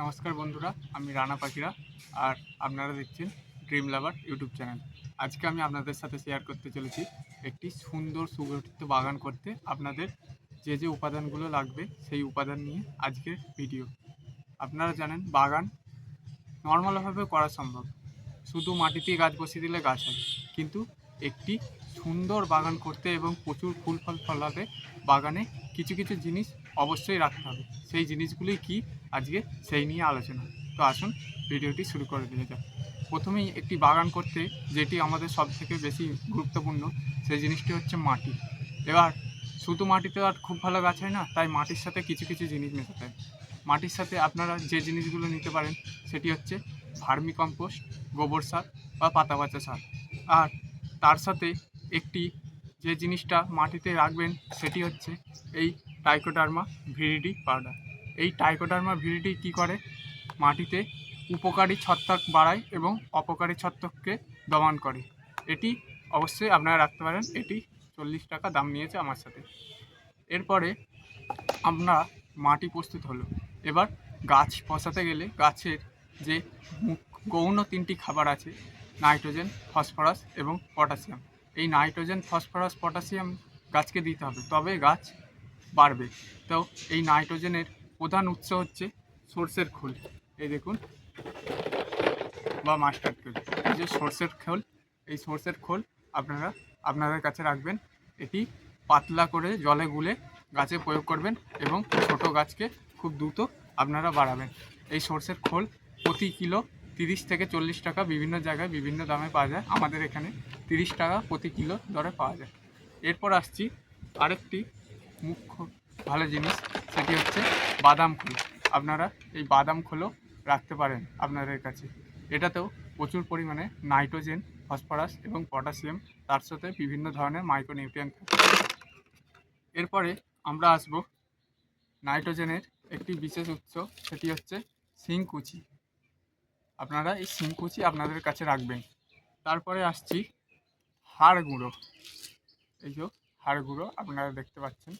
নমস্কার বন্ধুরা, আমি রানা পাখিরা আর আপনারা দেখছেন ড্রিম লাভার ইউটিউব চ্যানেল আজকে আমি আপনাদের সাথে শেয়ার করতে চলেছি একটি সুন্দর সুগঠিত বাগান করতে। আপনাদের যে যে উপাদানগুলো লাগবে সেই উপাদান নিয়ে আজকের ভিডিও আপনারা জানেন, বাগান নর্মালভাবে করা সম্ভব। শুধু মাটিতেই গাছ বসিয়ে দিলে গাছ হয়। কিন্তু একটি সুন্দর বাগান করতে এবং প্রচুর ফুল ফল ফলাতে বাগানে কিছু কিছু জিনিস অবশ্যই রাখতে হবে। সেই জিনিসগুলি কি আজকে সেই নিয়ে আলোচনা। তো আসুন, ভিডিওটি শুরু করে দিয়ে যাক। প্রথমেই একটি বাগান করতে যেটি আমাদের সব থেকে বেশি গুরুত্বপূর্ণ, সেই জিনিসটি হচ্ছে মাটি। এবার, শুধু মাটিতে আর খুব ভালো গাছ হয় না, তাই মাটির সাথে কিছু কিছু জিনিস মেশাতে হয়। মাটির সাথে আপনারা যে জিনিসগুলো নিতে পারেন, সেটি হচ্ছে ভার্মি কম্পোস্ট, গোবর সার বা পাতা পচা সার। আর তার সাথে একটি যে জিনিসটা মাটিতে রাখবেন, সেটি হচ্ছে এই টাইকোডার্মা ভিরিডি পাউডার এই টাইকোডার্মা ভিরিডি কী করে? মাটিতে উপকারী ছত্রাক বাড়ায় এবং অপকারী ছত্রাককে দমন করে। এটি অবশ্যই আপনারা রাখতে পারেন। এটি চল্লিশ টাকা দাম নিয়েছে আমার সাথে। এরপরে আমরা মাটি প্রস্তুত হলো। এবার গাছ বসাতে গেলে গাছের যে গৌণ তিনটি খাবার আছে, নাইট্রোজেন, ফসফরাস এবং পটাশিয়াম। এই নাইট্রোজেন, ফসফরাস, পটাশিয়াম গাছকে দিতে হবে। তবে গাছ বাড়বে। তো এই নাইট্রোজেনের প্রধান উৎস হচ্ছে সর্ষের খোল। এই দেখুন। বা মাস্টার্ড খোল। এই যে সর্ষের খোল, এই সর্ষের খোল আপনারা, আপনাদের কাছে রাখবেন। এটি পাতলা করে জলে গুলে গাছে প্রয়োগ করবেন এবং ছোট গাছকে খুব দ্রুত আপনারা বাড়াবেন। এই সর্ষের খোল প্রতি কিলো তিরিশ থেকে চল্লিশ টাকা বিভিন্ন জায়গায় বিভিন্ন দামে পাওয়া যায়। আমাদের এখানে তিরিশ টাকা প্রতি কিলো দরে পাওয়া যায়। এরপর আসছি আরেকটি মুখ্য ভালো জিনিস সেটি হচ্ছে বাদাম খোল। আপনারা এই বাদাম খোলও রাখতে পারেন আপনাদের কাছে। এটাতেও প্রচুর পরিমাণে নাইট্রোজেন, ফসফরাস এবং পটাশিয়াম, তার সাথে বিভিন্ন ধরনের মাইক্রোনিউট্রিয়েন্ট এরপরে আমরা আসব নাইট্রোজেনের একটি বিশেষ উৎস, সেটি হচ্ছে শিংকুচি আপনারা এই শিংকুচি আপনাদের কাছে রাখবেন। তারপরে আসছি হাড় গুঁড়ো। এই যে হাড় গুঁড়ো আপনারা দেখতে পাচ্ছেন।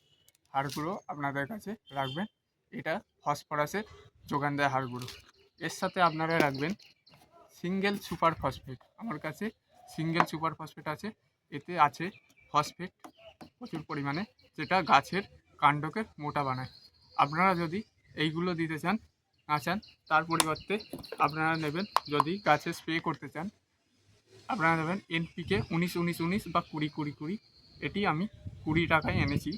হাড় গুঁড়ো আপনাদের কাছে রাখবেন। এটা ফসফরাসের যোগান দেয় হাড় গুঁড়ো এর সাথে আপনারা রাখবেন সিঙ্গেল সুপার ফসফেট। আমার কাছে সিঙ্গেল সুপার ফসফেট আছে। এতে আছে ফসফেট প্রচুর পরিমাণে, যেটা গাছের কাণ্ডকে মোটা বানায়। আপনারা যদি এইগুলো দিতে চান, না চান, তার পরিবর্তে আপনারা নেবেন, যদি গাছে স্প্রে করতে চান, আপনারা নেবেন এনপিকে উনিশ উনিশ উনিশ বা কুড়ি কুড়ি কুড়ি। এটি আমি কুড়ি টাকায় এনেছি।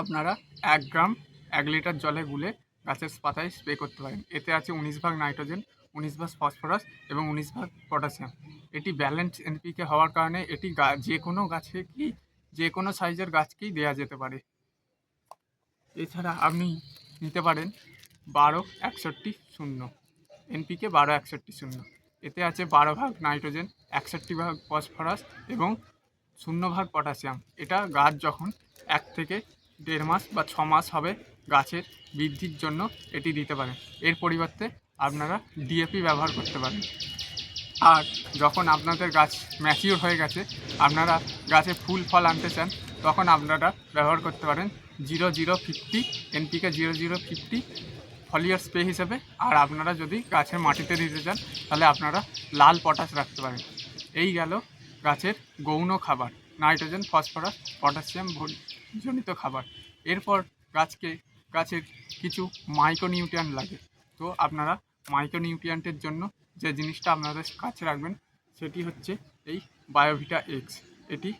আপনারা এক গ্রাম এক লিটার জলে গুলে গাছের পাতায় স্প্রে করতে পারেন। এতে আছে উনিশ ভাগ নাইট্রোজেন, উনিশ ভাগ ফসফরাস এবং উনিশ ভাগ পটাশিয়াম। এটি ব্যালেন্স এনপিকে হওয়ার কারণে এটি যে কোনো গাছে কি যে কোনো সাইজের গাছকেই দেওয়া যেতে পারে। এছাড়া আপনি নিতে পারেন বারো একষট্টি শূন্য, এনপিকে বারো একষট্টি শূন্য। এতে আছে বারো ভাগ নাইট্রোজেন, একষট্টি ভাগ ফসফরাস এবং শূন্য ভাগ পটাশিয়াম। এটা গাছ যখন এক থেকে দেড় মাস বা ছ মাস হবে গাছের বৃদ্ধির জন্য এটি দিতে পারেন এর পরিবর্তে আপনারা ডিএপি ব্যবহার করতে পারেন। আর যখন আপনাদের গাছ ম্যাচিওর হয়ে গেছে, আপনারা গাছে ফুল, ফল আনতে চান, তখন আপনারা ব্যবহার করতে পারেন zero zero fifty NPK zero zero fifty foliar spray হিসেবে। আর আপনারা যদি গাছের মাটিতে দিতে চান, তাহলে আপনারা লাল পটাশ রাখতে পারেন। এই গেল গাছের গৌণ খাবার। নাইট্রোজেন, ফসফরাস, পটাশিয়াম জনিত খাবার। এরপর গাছকে, গাছের কিছু মাইক্রোনিউট্রিয়েন্ট লাগে। তো আপনারা মাইক্রোনিউট্রিয়েন্টের জন্য যে জিনিসটা আপনাদের কাছে রাখবেন, সেটি হচ্ছে এই বায়োভিটা এক্স এটি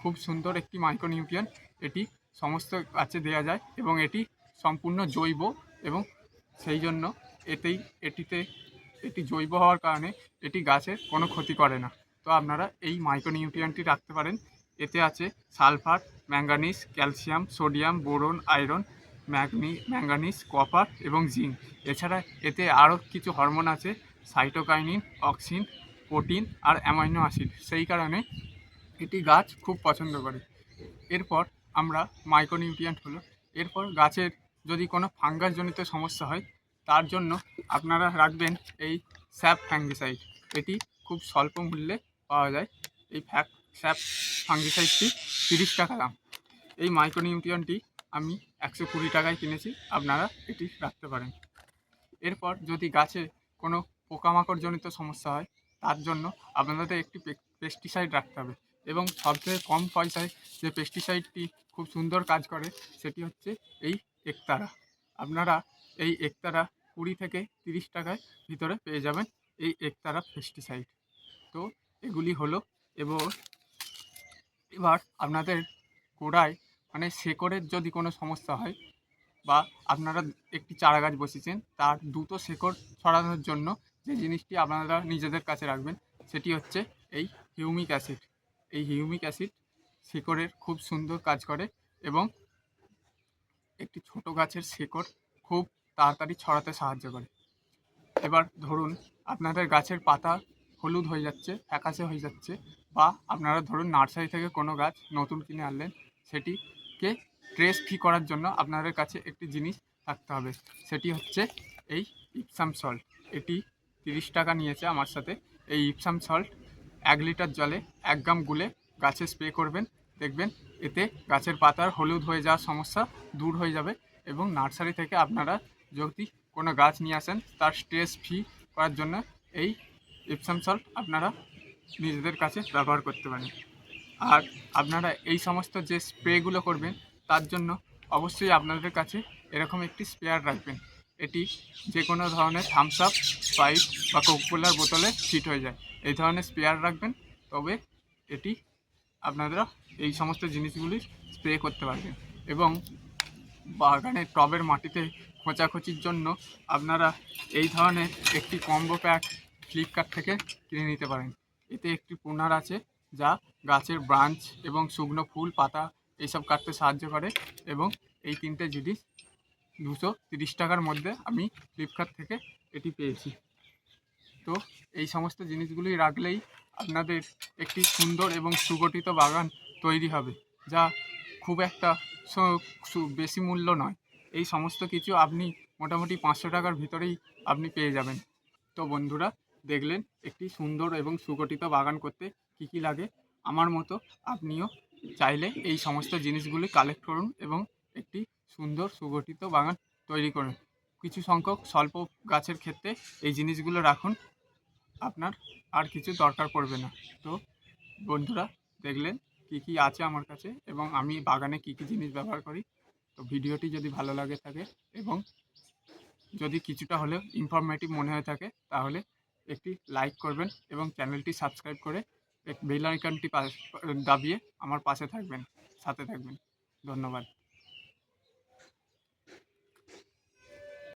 খুব সুন্দর একটি মাইক্রোনিউট্রিয়েন্ট এটি সমস্ত গাছে দেওয়া যায় এবং এটি সম্পূর্ণ জৈব এবং সেই জন্য এতেই, এটিতে এটি জৈব হওয়ার কারণে এটি গাছের কোনো ক্ষতি করে না। তো আপনারা এই মাইক্রোনিউট্রিয়েন্টটি রাখতে পারেন। এতে আছে sulphur, manganese, calcium, sodium, boron, iron, ম্যাগনি, manganese, copper এবং জিঙ্ক। এছাড়া এতে আরও কিছু হরমোন আছে, সাইটোকাইনিন, অক্সিন, প্রোটিন আর অ্যামাইনো অ্যাসিড। সেই কারণে এটি গাছ খুব পছন্দ করে। এরপর আমরা মাইক্রোনিউট্রিয়েন্ট হলো। এরপর গাছের যদি কোনো ফাঙ্গাসজনিত সমস্যা হয়, তার জন্য আপনারা রাখবেন এই স্যাপ ফ্যাঙ্গিসাইড। এটি খুব স্বল্প মূল্যে পাওয়া যায়। এই ফ্যাক স্যাপ ফাঙ্গিসাইডটি তিরিশ টাকা দাম। এই মাইক্রোনিউট্রিয়েন্টটি আমি একশো কুড়ি টাকায় কিনেছি, আপনারা এটি রাখতে পারেন। এরপর যদি গাছে কোনো পোকামাকড়জনিত সমস্যা হয়, তার জন্য আপনাদের একটি পেস্টিসাইড রাখতে হবে এবং সবথেকে কম পয়সায় যে পেস্টিসাইডটি খুব সুন্দর কাজ করে, সেটি হচ্ছে এই একতারা। আপনারা এই একতারা কুড়ি থেকে তিরিশ টাকায় ভিতরে পেয়ে যাবেন এই একতারা পেস্টিসাইড তো এগুলি হলো এবং এবার আপনাদের গোড়ায় মানে শেকড়ের যদি কোনো সমস্যা হয় বা আপনারা একটি চারা গাছ বসিয়েছেন তার দ্রুত শেকড় ছড়ানোর জন্য যে জিনিসটি আপনারা নিজেদের কাছে রাখবেন, সেটি হচ্ছে এই হিউমিক অ্যাসিড। এই হিউমিক অ্যাসিড শেকড়ের খুব সুন্দর কাজ করে এবং একটি ছোট গাছের শেকড় খুব তাড়াতাড়ি ছড়াতে সাহায্য করে। এবার ধরুন, আপনাদের গাছের পাতা হলুদ হয়ে যাচ্ছে, ফ্যাকাশে হয়ে যাচ্ছে বা আপনারা ধরুন নার্সারি থেকে কোনো গাছ নতুন কিনে আনলেন, সেটিকে ট্রেস ফ্রি করার জন্য আপনাদের কাছে একটি জিনিস থাকতে হবে। সেটি হচ্ছে এই ইপসাম সল্ট এটি তিরিশ টাকা নিয়েছে আমার সাথে। এই ইপসাম সল্ট এক লিটার জলে এক গ্রাম গুলে গাছে স্প্রে করবেন। দেখবেন এতে গাছের পাতার হলুদ হয়ে যাওয়ার সমস্যা দূর হয়ে যাবে এবং নার্সারি থেকে আপনারা যদি কোনো গাছ নিয়ে আসেন, তার স্ট্রেস ফ্রি করার জন্য এই ইপসাম সল্ট আপনারা নিজেদের কাছে ব্যবহার করতে পারেন। আর আপনারা এই সমস্ত যে স্প্রেগুলো করবেন, তার জন্য অবশ্যই আপনাদের কাছে এরকম একটি স্পেয়ার রাখবেন। এটি যে কোনো ধরনের থামস আপ পাইপ বা কোকোলার বোতলে ফিট হয়ে যায়। এই ধরনের স্পেয়ার রাখবেন, তবে এটি আপনারা এই সমস্ত জিনিসগুলি স্প্রে করতে পারবেন। এবং বাগানের টবের মাটিতে খোঁচাখুচির জন্য আপনারা এই ধরনের একটি কম্বো প্যাক ফ্লিপকার্ট থেকে কিনে নিতে পারেন। এতে একটি পুনার আছে যা গাছের ব্রাঞ্চ এবং শুকনো ফুল, পাতা এইসব কাটতে সাহায্য করে এবং এই তিনটে জিনিস দুশো তিরিশ টাকার মধ্যে আমি ফ্লিপকার্ট থেকে এটি পেয়েছি। তো এই সমস্ত জিনিসগুলি রাখলেই আপনাদের একটি সুন্দর এবং সুগঠিত বাগান তৈরি হবে, যা খুব একটা বেশি মূল্য নয়। এই সমস্ত কিছু আপনি মোটামুটি পাঁচশো টাকার ভিতরেই আপনি পেয়ে যাবেন। তো বন্ধুরা দেখলেন একটি সুন্দর এবং সুগঠিত বাগান করতে কী কী লাগে? আমার মতো আপনিও চাইলে এই সমস্ত জিনিসগুলি কালেক্ট করুন এবং একটি সুন্দর সুগঠিত বাগান তৈরি করুন। কিছু সংখ্যক স্বল্প গাছের ক্ষেত্রে এই জিনিসগুলো রাখুন, আপনার আর কিছু দরকার পড়বে না। তো বন্ধুরা, দেখলেন কী কী আছে আমার কাছে এবং আমি বাগানে কী কী জিনিস ব্যবহার করি? তো ভিডিওটি যদি ভালো লাগে থাকে এবং যদি কিছুটা হলেও ইনফরমেটিভ মনে হয়ে থাকে, তাহলে একটি লাইক করবেন এবং চ্যানেলটি সাবস্ক্রাইব করে বেল আইকনটি দাবিয়ে আমার পাশে থাকবেন, সাথে থাকবেন। ধন্যবাদ।